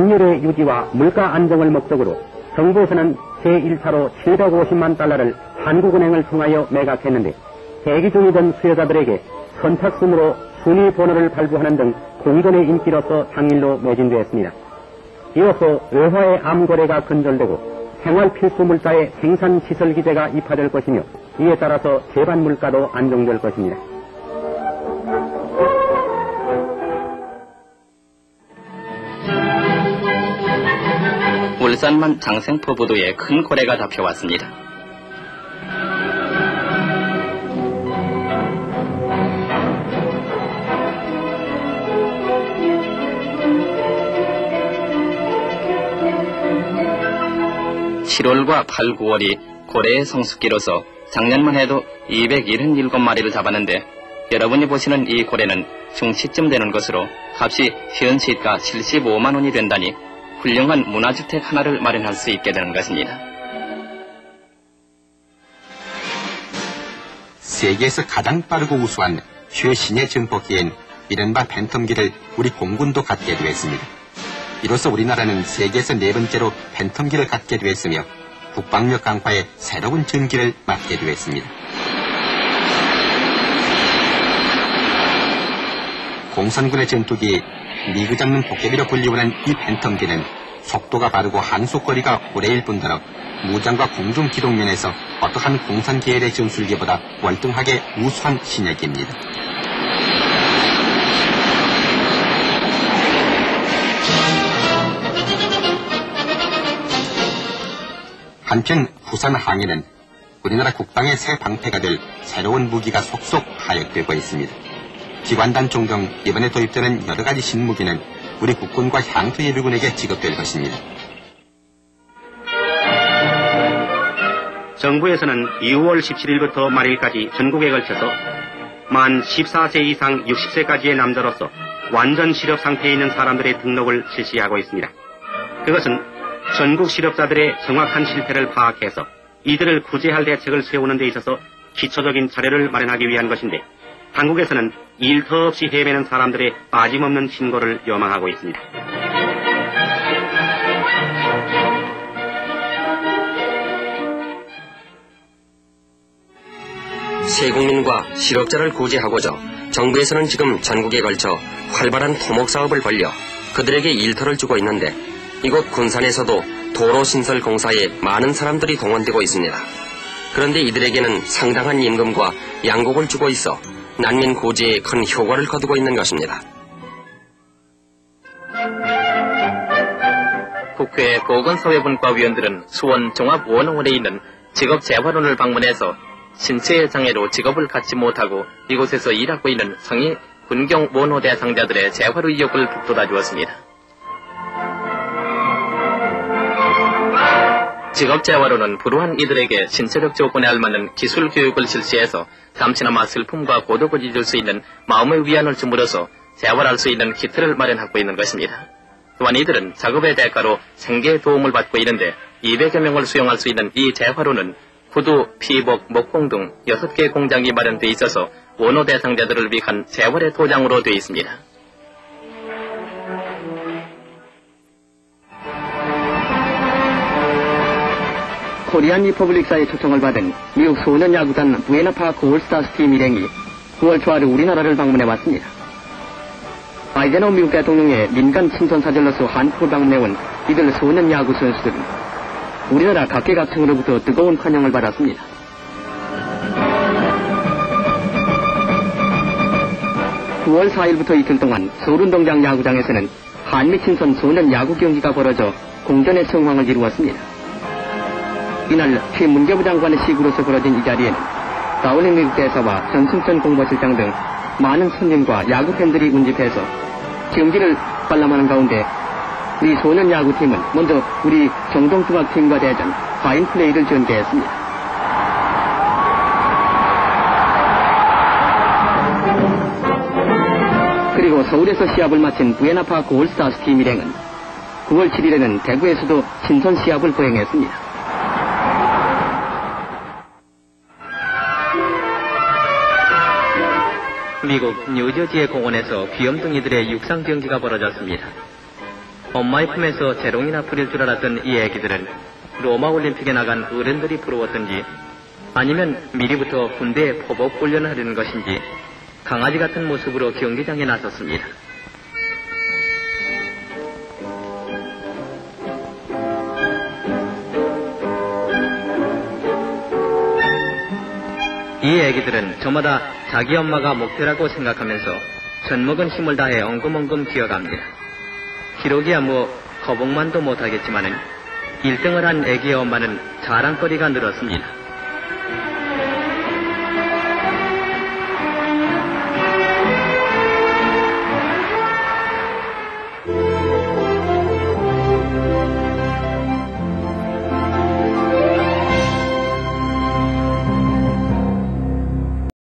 환율의 유지와 물가 안정을 목적으로 정부에서는 제1차로 750만 달러를 한국은행을 통하여 매각했는데 대기 중이던 수요자들에게 선착순으로 순위 번호를 발부하는 등 공전의 인기로서 당일로 매진되었습니다. 이어서 외화의 암거래가 근절되고 생활 필수 물자의 생산 시설 기제가 입하될 것이며 이에 따라서 재반 물가도 안정될 것입니다. 울산만 장생포 부두에 큰 고래가 잡혀왔습니다. (7월과 8, 9월이) 고래의 성숙기로서 작년만 해도 (277마리를) 잡았는데 여러분이 보시는 이 고래는 중시쯤 되는 것으로 값이 현시가 (75만 원이) 된다니 훌륭한 문화주택 하나를 마련할 수 있게 되는 것입니다. 세계에서 가장 빠르고 우수한 최신의 증폭기엔 이른바 팬텀기를 우리 공군도 갖게 되었습니다. 이로써 우리나라는 세계에서 네 번째로 팬텀기를 갖게 되었으며 국방력 강화에 새로운 전기를 맞게 되었습니다. 공산군의 전투기 미그 잡는 도깨비로 불리우는 이 팬텀기는 속도가 빠르고 항속거리가 오래일 뿐더러 무장과 공중 기동면에서 어떠한 공산 계열의 전술기보다 월등하게 우수한 신약입니다. 한편 부산 항해는 우리나라 국방의 새 방패가 될 새로운 무기가 속속 하역되고 있습니다. 기관단 종종 이번에 도입되는 여러 가지 신무기는 우리 국군과 향토 예비군에게 지급될 것입니다. 정부에서는 2월 17일부터 말일까지 전국에 걸쳐서 만 14세 이상 60세까지의 남자로서 완전 실업 상태에 있는 사람들의 등록을 실시하고 있습니다. 그것은 전국 실업자들의 정확한 실태를 파악해서 이들을 구제할 대책을 세우는 데 있어서 기초적인 자료를 마련하기 위한 것인데 한국에서는 일터 없이 헤매는 사람들의 빠짐없는 신고를 요망하고 있습니다. 세국민과 실업자를 구제하고자 정부에서는 지금 전국에 걸쳐 활발한 토목 사업을 벌려 그들에게 일터를 주고 있는데 이곳 군산에서도 도로 신설 공사에 많은 사람들이 동원되고 있습니다. 그런데 이들에게는 상당한 임금과 양곡을 주고 있어 난민 구제에 큰 효과를 거두고 있는 것입니다. 국회 보건사회분과위원들은 수원 종합원어원에 있는 직업재활원을 방문해서 신체의 장애로 직업을 갖지 못하고 이곳에서 일하고 있는 성의 군경 원호 대상자들의 재활 의욕을 북돋아 주었습니다. 직업재활원은 불우한 이들에게 신체적 조건에 알맞는 기술 교육을 실시해서 잠시나마 슬픔과 고독을 잊을 수 있는 마음의 위안을 주물어서 재활할 수 있는 키트를 마련하고 있는 것입니다. 또한 이들은 작업의 대가로 생계에 도움을 받고 있는데 200여 명을 수용할 수 있는 이 재활원은 구두, 피복, 목공 등 6개 공장이 마련되어 있어서 원호 대상자들을 위한 재활의 도장으로 되어 있습니다. 코리안 리퍼블릭사의 초청을 받은 미국 소년 야구단 부에나파크 올스타스 팀 일행이 9월 초하루 우리나라를 방문해 왔습니다. 바이데노 미국 대통령의 민간 친선 사절로서 한국을 방문해 온 이들 소년 야구 선수들은 우리나라 각계각층으로부터 뜨거운 환영을 받았습니다. (9월 4일부터 이틀 동안 서울운동장 야구장에서는 한미 친선 소년 야구 경기가 벌어져 공전의 성황을 이루었습니다. 이날 최 문교부 장관의 시구로서 벌어진 이 다울링 미국 대사와 전승선 공보실장 등 많은 손님과 야구 팬들이 운집해서 경기를 관람하는 가운데 우리 소년 야구팀은 먼저 우리 정동중학팀과 대전 파인플레이를 전개했습니다. 그리고 서울에서 시합을 마친 부에나파크 올스타스 팀 일행은 9월 7일에는 대구에서도 신선 시합을 거행했습니다. 미국 뉴저지의 공원에서 귀염둥이들의 육상 경기가 벌어졌습니다. 엄마의 품에서 재롱이나 부릴 줄 알았던 이 애기들은 로마 올림픽에 나간 어른들이 부러웠던지 아니면 미리부터 군대에 포복 훈련을 하려는 것인지 강아지 같은 모습으로 경기장에 나섰습니다. 이 애기들은 저마다 자기 엄마가 목표라고 생각하면서 젖먹은 힘을 다해 엉금엉금 기어갑니다. 기록이야 뭐 거북만도 못하겠지만은 1등을 한 애기의 엄마는 자랑거리가 늘었습니다.